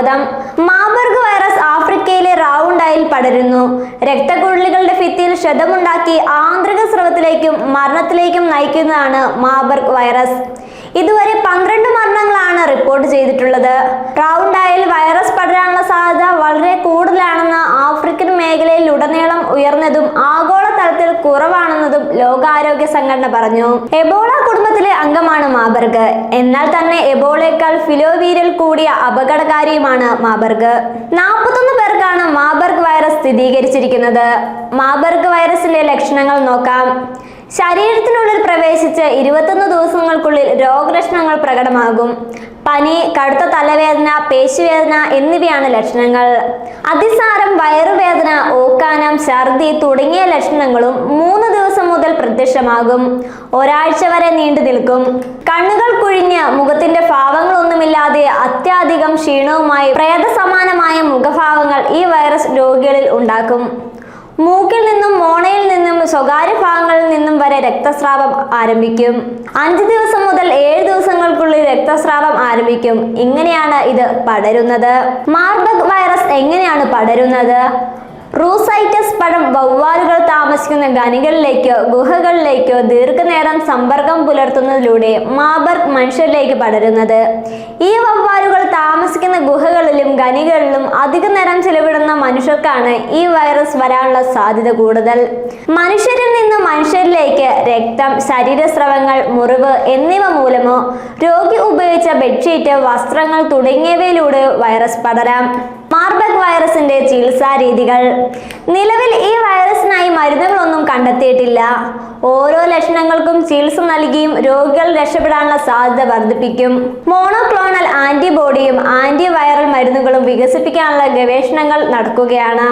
സ്വാഗതം. മാബർഗ് വൈറസ് ആഫ്രിക്കയിലെ റൗണ്ടായിൽ പടരുന്നു. രക്തക്കുഴലുകളുടെ ഭിത്തിയിൽ ക്ഷതമുണ്ടാക്കി ആന്തരിക സ്രവത്തിലേക്കും മരണത്തിലേക്കും നയിക്കുന്നതാണ് മാബർഗ് വൈറസ് ഇതുവരെ പന്ത്രണ്ട് മരണങ്ങളാണ് റിപ്പോർട്ട് ചെയ്തിട്ടുള്ളത്. റൗണ്ടായിൽ വൈറസ് പടരാനുള്ള സാധ്യത വളരെ കൂടുതലാണെന്ന് ആഫ്രിക്കൻ മേഖലയിൽ ഉടനീളം ഉയർന്നതും ആഗോള തലത്തിൽ കുറവാണെന്നതും ലോകാരോഗ്യ സംഘടന പറഞ്ഞു. എബോള കുടുംബത്തിലെ മാബർഗ്. എന്നാൽ തന്നെ എബോളേക്കാൾ ഫിലോവീരിൽ കൂടിയ അപകടകാരിയുമാണ് മാബർഗ്. നാൽപ്പത്തൊന്ന് പേർക്കാണ് മാബർഗ് വൈറസ് സ്ഥിരീകരിച്ചിരിക്കുന്നത്. മാബർഗ് വൈറസിന്റെ ലക്ഷണങ്ങൾ നോക്കാം. ശരീരത്തിനുള്ളിൽ പ്രവേശിച്ച് ഇരുപത്തൊന്ന് ദിവസങ്ങൾക്കുള്ളിൽ രോഗലക്ഷണങ്ങൾ പ്രകടമാകും. പനി കടുത്ത തലവേദന പേശുവേദന എന്നിവയാണ് ലക്ഷണങ്ങൾ. അതിസാരം വയറുവേദന ഓക്കാനം ഛർദി തുടങ്ങിയ ലക്ഷണങ്ങളും മൂന്ന് ദിവസം മുതൽ പ്രത്യക്ഷമാകും. ഒരാഴ്ച വരെ നീണ്ടു നിൽക്കും. കണ്ണുകൾ കുഴിഞ്ഞ് മുഖത്തിന്റെ ഭാവങ്ങളൊന്നുമില്ലാതെ അത്യാധികം ക്ഷീണവുമായി പ്രേതസമാനമായ മുഖഭാവങ്ങൾ ഈ വൈറസ് രോഗികളിൽ ഉണ്ടാക്കും. മൂക്കിൽ നിന്നും മോണയിൽ നിന്നും സ്വകാര്യ ഭാഗങ്ങളിൽ നിന്നും വരെ രക്തസ്രാവം ആരംഭിക്കും. അഞ്ച് ദിവസം മുതൽ ഏഴ് ദിവസങ്ങൾക്കുള്ളിൽ രക്തസ്രാവം ആരംഭിക്കും. ഇങ്ങനെയാണ് ഇത് പടരുന്നത്. മാർബർഗ് വൈറസ് എങ്ങനെയാണ് പടരുന്നത്? റൂസൈറ്റസ് പഴം വവ്വാലുകൾ താമസിക്കുന്ന ഖനികളിലേക്കോ ഗുഹകളിലേക്കോ ദീർഘനേരം സമ്പർക്കം പുലർത്തുന്നതിലൂടെ മാബർഗ് മനുഷ്യരിലേക്ക് പടരുന്നത്. ഈ വവ്വാലുകൾ താമസിക്കുന്ന ഗുഹകളിലും ഖനികളിലും അധിക നേരം ചെലവിടുന്ന മനുഷ്യർക്കാണ് ഈ വൈറസ് വരാനുള്ള സാധ്യത കൂടുതൽ. മനുഷ്യരിൽ നിന്ന് മനുഷ്യരിലേക്ക് രക്തം ശരീരസ്രവങ്ങൾ മുറിവ് എന്നിവ മൂലമോ രോഗി ഉപയോഗിച്ച ബെഡ്ഷീറ്റ് വസ്ത്രങ്ങൾ തുടങ്ങിയവയിലൂടെ വൈറസ് പടരാം. മാർബർഗ് വൈറസിന്റെ ചികിത്സാ രീതികൾ നിലവിൽ ഈ വൈറസിനായി മരുന്നുകളൊന്നും കണ്ടെത്തിയിട്ടില്ല. ഓരോ ലക്ഷണങ്ങൾക്കും ചികിത്സ നൽകിയും രോഗികൾ രക്ഷപ്പെടാനുള്ള സാധ്യത വർദ്ധിപ്പിക്കും. മോണോക്ലോണൽ ആന്റിബോഡിയും ആന്റിവൈറൽ മരുന്നുകളും വികസിപ്പിക്കാനുള്ള ഗവേഷണങ്ങൾ നടക്കുകയാണ്.